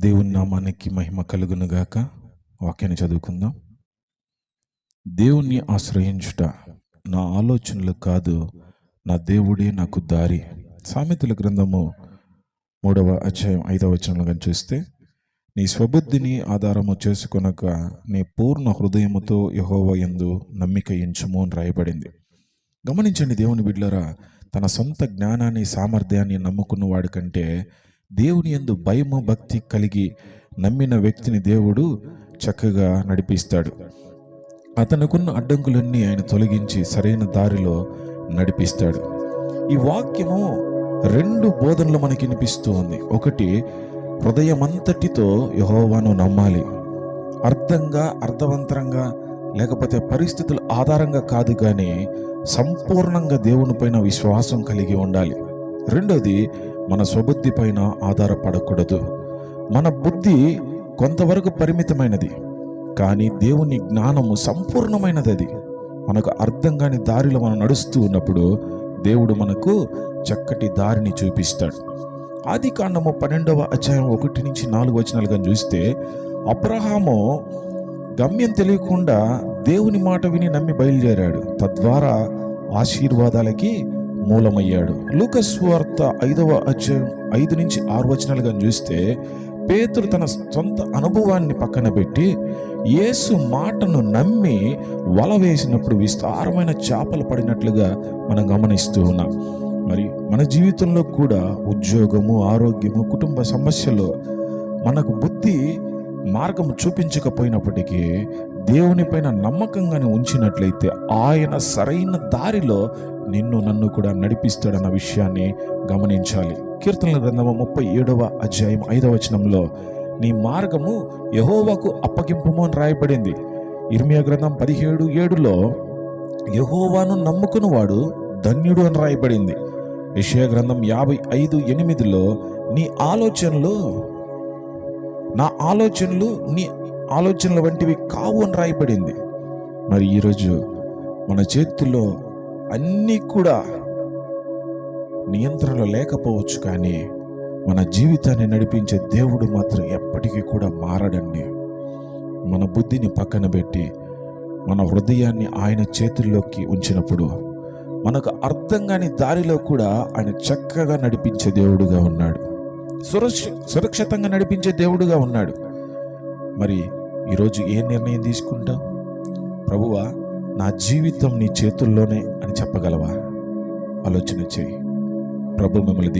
దేవుని నామానికి మహిమ కలుగునుగాక వాక్యాన్ని చదువుకుందాం. దేవుణ్ణి ఆశ్రయించుట నా ఆలోచనలు కాదు నా దేవుడే నాకు దారి. సామెతల గ్రంథము మూడవ అధ్యాయం ఐదవ వచనంలో కానీ చూస్తే నీ స్వబుద్ధిని ఆధారము చేసుకొనక నీ పూర్ణ హృదయముతో యహోవ యందు నమ్మిక ఎంచుము అని రాయబడింది. గమనించండి దేవుని బిడ్లరా తన సొంత జ్ఞానాన్ని సామర్థ్యాన్ని నమ్ముకున్న వాడి కంటే దేవుని యందు భయము భక్తి కలిగి నమ్మిన వ్యక్తిని దేవుడు చక్కగా నడిపిస్తాడు. అతనుకున్న అడ్డంకులన్నీ ఆయన తొలగించి సరైన దారిలో నడిపిస్తాడు. ఈ వాక్యము రెండు బోధనలు మనకి వినిపిస్తూ ఉంది. ఒకటి హృదయమంతటితో యహోవాను నమ్మాలి. అర్థంగా అర్థవంతరంగా లేకపోతే పరిస్థితుల ఆధారంగా కాదు కానీ సంపూర్ణంగా దేవుని పైన విశ్వాసం కలిగి ఉండాలి. రెండోది మన స్వబుద్ధి పైన ఆధారపడకూడదు. మన బుద్ధి కొంతవరకు పరిమితమైనది కానీ దేవుని జ్ఞానము సంపూర్ణమైనది అది మనకు అర్థం కాని దారిలో మనం నడుస్తూ ఉన్నప్పుడు దేవుడు మనకు చక్కటి దారిని చూపిస్తాడు. ఆది కాండము పన్నెండవ అధ్యాయం ఒకటి నుంచి నాలుగు వచనాలుగా చూస్తే అబ్రహాము గమ్యం తెలియకుండా దేవుని మాట విని నమ్మి బయలుదేరాడు. తద్వారా ఆశీర్వాదాలకి మూలమయ్యాడు. లూకస్వార్త ఐదవ అధ్యాయం ఐదు నుంచి ఆరు వచనాలుగా చూస్తే పేతురు తన సొంత అనుభవాన్ని పక్కన పెట్టి యేసు మాటను నమ్మి వల వేసినప్పుడు విస్తారమైన చేపలు పడినట్లుగా మనం గమనిస్తూ ఉన్నాం. మరి మన జీవితంలో కూడా ఉద్యోగము ఆరోగ్యము కుటుంబ సమస్యలు మనకు బుద్ధి మార్గం చూపించకపోయినప్పటికీ దేవుని పైన నమ్మకంగానే ఉంచినట్లయితే ఆయన సరైన దారిలో నిన్ను నన్ను కూడా నడిపిస్తాడన్న విషయాన్ని గమనించాలి. కీర్తనల గ్రంథము ముప్పై ఏడవ అధ్యాయం ఐదవ వచనంలో నీ మార్గము యహోవాకు అప్పగింపము అని రాయబడింది. ఇర్మియా గ్రంథం పదిహేడు ఏడులో యహోవాను నమ్ముకున్నవాడు ధన్యుడు అని రాయబడింది. విషయ గ్రంథం యాభై ఐదు ఎనిమిదిలో నీ ఆలోచనలు నా ఆలోచనలు నీ ఆలోచనల వంటివి కావు అని రాయబడింది. మరి ఈరోజు మన చేతుల్లో అన్నీ కూడా నియంత్రణలో లేకపోవచ్చు కానీ మన జీవితాన్ని నడిపించే దేవుడు మాత్రం ఎప్పటికీ కూడా మారడండి. మన బుద్ధిని పక్కన పెట్టి మన హృదయాన్ని ఆయన చేతుల్లోకి ఉంచినప్పుడు మనకు అర్థం కాని దారిలో కూడా ఆయన చక్కగా నడిపించే దేవుడుగా ఉన్నాడు. సురక్ష సురక్షితంగా నడిపించే దేవుడుగా ఉన్నాడు. మరి ఈరోజు ఏ నిర్ణయం తీసుకుంటాం? ప్రభువా నా జీవితం నీ చేతుల్లోనే అని చెప్పగలవా? ఆలోచన చేయి. ప్రభు మిమ్మల్ని